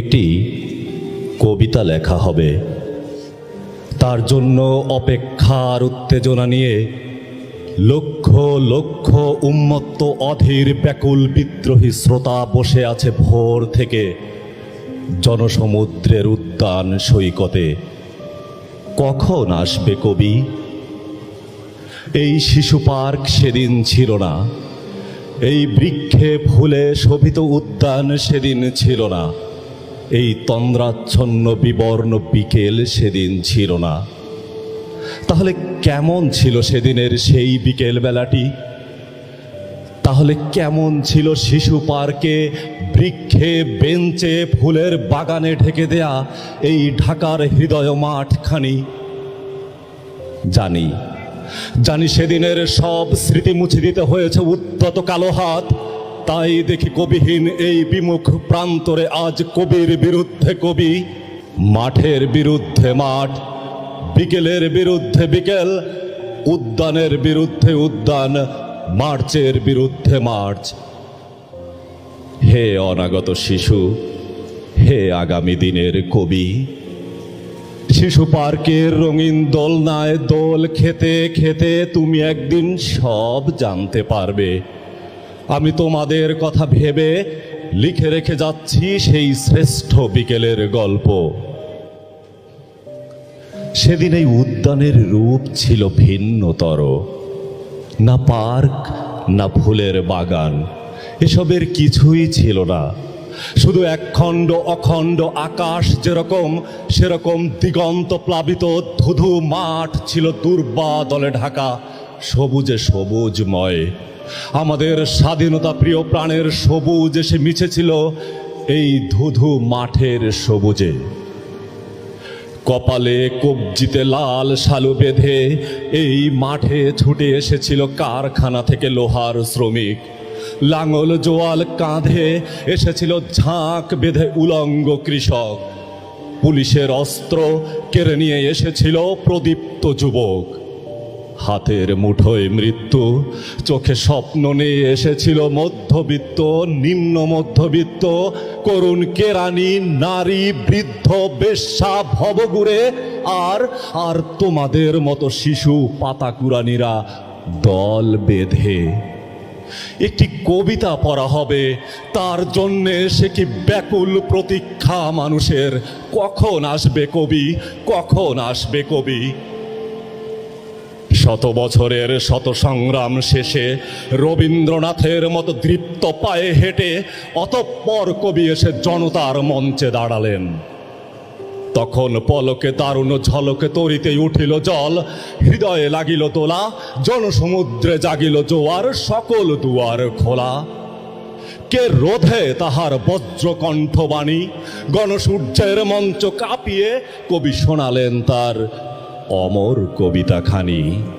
একটি কবিতা লেখা হবে। তার জন্য অপেক্ষার উত্তেজনা নিয়ে লক্ষ লক্ষ উন্মত্ত অধীর ব্যাকুল বিদ্রোহী শ্রোতা বসে আছে ভোর থেকে জনসমুদ্রের উদ্যান সৈকতে। কখন আসবে কবি? এই শিশু পার্ক সেদিন ছিল না। এই বৃক্ষে ফুলে শোভিত উদ্যান সেদিন ছিল না। এই তন্দ্রাচ্ছন্ন বিবর্ণ বিকেল সেদিন ছিল না। তাহলে কেমন ছিল সেদিনের সেই বিকেল বেলাটি তাহলে কেমন ছিল শিশু পার্কে বৃক্ষে, বেঞ্চে, ফুলের বাগানে ঢেকে দেয়া এই ঢাকার হৃদয় মাঠখানি? জানি জানি সেদিনের সব স্মৃতি মুছে দিতে হয়েছে উদ্ধত কালো হাত। তাই দেখি কবিহীন এই বিমুখ প্রান্তরে আজ কবির বিরুদ্ধে কবি, মাঠের বিরুদ্ধে মাঠ, বিকেলের বিরুদ্ধে বিকেল, উদ্যানের বিরুদ্ধে উদ্যান, মার্চের বিরুদ্ধে মার্চ। হে অনাগত শিশু, হে আগামী দিনের কবি, শিশু পার্কের রঙিন দোলনায় দোল খেতে খেতে তুমি একদিন সব জানতে পারবে। আমি তোমাদের কথা ভেবে লিখে রেখে যাচ্ছি সেই শ্রেষ্ঠ বিকেলের গল্প। সেদিন এই উদ্যানের রূপ ছিল ভিন্নতর। না পার্ক, না ফুলের বাগান, এসবের কিছুই ছিল না। শুধু একখণ্ড অখণ্ড আকাশ যেরকম, সেরকম দিগন্ত প্লাবিত ধুধু মাঠ ছিল দুর্বা দলে ঢাকা। সবুজে সবুজময়। আমাদের স্বাধীনতা প্রিয় প্রাণের সবুজ এসে মিছেছিল এই ধুধু মাঠের সবুজে। কপালে কবজিতে লাল শালু বেঁধে এই মাঠে ছুটে এসেছিল কারখানা থেকে লোহার শ্রমিক। লাঙল জোয়াল কাঁধে এসেছিল ঝাঁক বেঁধে উলঙ্গ কৃষক। পুলিশের অস্ত্র কেড়ে নিয়ে এসেছিল প্রদীপ্ত যুবক। হাতের মুঠোয় মৃত্যু, চোখে স্বপ্ন নিয়ে এসেছিল মধ্যবিত্ত, নিম্ন মধ্যবিত্ত, করুণ কেরানি নারী, বৃদ্ধ, বেশ্যা ভবগুড়ে আর আর তোমাদের মতো শিশু পাতাকুরানিরা দল বেঁধে। একটি কবিতা পড়া হবে, তার জন্যে সে কি ব্যাকুল প্রতীক্ষা মানুষের? কখন আসবে কবি? কখন আসবে কবি? শত বছরের শত সংগ্রাম শেষে রবীন্দ্রনাথের মতো দৃপ্ত পায়ে হেঁটে অতঃপর কবি এসে জনতার মঞ্চে দাঁড়ালেন। তখন পলকে দারুণ ঝলকে তরিতে উঠিল জল, হৃদয়ে লাগিল তোলা, জনসমুদ্রে জাগিল জোয়ার, সকল দুয়ার খোলা। কে রোধে তাহার বজ্র কণ্ঠবাণী গণসূর্যের মঞ্চ কাঁপিয়ে কবি শোনালেন তার অমর কবিতাখানি।